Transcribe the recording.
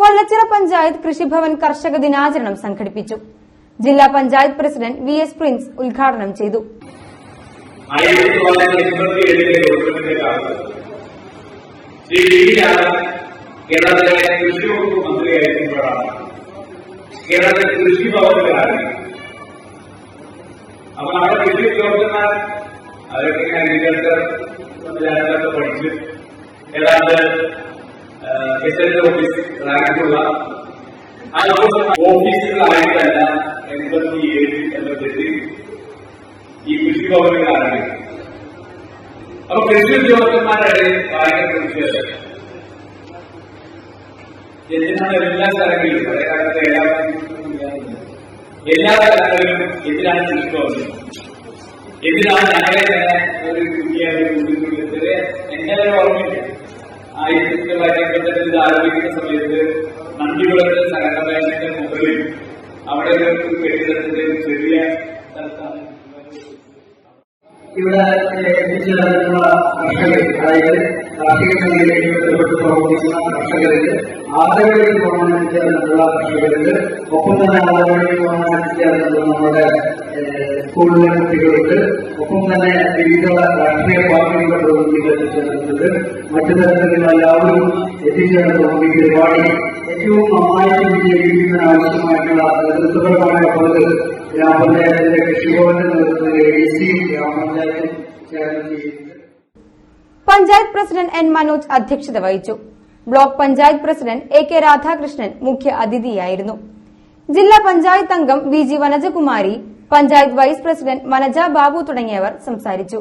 വള്ളച്ചിറ പഞ്ചായത്ത് കൃഷിഭവൻ കർഷക ദിനാചരണം സംഘടിപ്പിച്ചു. ജില്ലാ panchayat president V S Prince ഉദ്ഘാടനം ചെയ്തു. കേരളത്തിലെ കൃഷി കൃഷി ഉദ്യോഗസ്ഥന്മാർ അവരൊക്കെ അഗ്രികൾച്ചർ പഠിച്ച് ഏതാണ്ട് എസ് എൽ ഓഫീസ് റാങ്കുള്ള ആ ഓഫീസുകളായിട്ടല്ല എൺപത്തി ഏഴ് എൺപത്തെട്ടിൽ ഈ കൃഷി ഭവനിൽ ആരംഭിക്കും അപ്പൊ കൃഷി ഉദ്യോഗസ്ഥന്മാരുടെ കാര്യങ്ങൾ കുറിച്ച് എന്തിനാണ് എല്ലാ സ്ഥലങ്ങളിലും പഴയ കാലത്തെ എല്ലാ എല്ലാ സ്ഥലങ്ങളിലും എന്തിനാണ് കൃഷി ഭവൻ എന്തിനാണ് ഞങ്ങളെ തന്നെ ഒരു കുട്ടിയായി കൊണ്ടുകൊടുത്തത് എന്റെ ഓർമ്മയില്ല ആയിരത്തി തൊള്ളായിരത്തി ഇത് ആരംഭിക്കുന്ന സമയത്ത് നന്ദികുളത്ത് സംഘടനയുടെ മുകളിൽ അവിടെ ഒരു കെട്ടിടത്തിന്റെ ചെറിയ സ്ഥലത്താണ് ഇവിടെ എത്തിച്ചേർന്നിട്ടുള്ള കർഷകർ അതായത് കാർഷിക മേഖലയിലേക്ക് ബന്ധപ്പെട്ട് പ്രവർത്തിക്കുന്ന കർഷകരിൽ ആദരവിൽ ഗവൺമെന്റ് ചേർന്നിട്ടുള്ള കർഷകരിൽ ഒപ്പം തന്നെ ആദരവിൽ ഗവൺമെന്റ് ചേർന്നിട്ടുള്ള നമ്മുടെ കുട്ടികൾക്ക് ഒപ്പം തന്നെ വിവിധ രാഷ്ട്രീയ പാർട്ടികളുടെ എത്തിച്ചേർന്നിട്ടുണ്ട് മറ്റു എല്ലാവരും എത്തിച്ചേർന്നിട്ടുള്ള ഈ പരിപാടി ഏറ്റവും നന്നായിട്ട് വിജയിപ്പിക്കുന്നതിന് ആവശ്യമായിട്ടുള്ള നേതൃത്വപരമായ പങ്ക് ഗ്രാമപഞ്ചായത്തിന്റെ കൃഷിഭവന്റെ നേതൃത്വത്തിൽ എ സി ഗ്രാമപഞ്ചായത്തും പഞ്ചായത്ത് പ്രസിഡന്റ് എൻ മനോജ് അധ്യക്ഷത വഹിച്ചു. Block panchayat president A K Radhakrishnan മുഖ്യ അതിഥിയായിരുന്നു. ജില്ലാ പഞ്ചായത്ത് അംഗം V G Vanajakumari panchayat vice president Vanaja Babu തുടങ്ങിയവർ സംസാരിച്ചു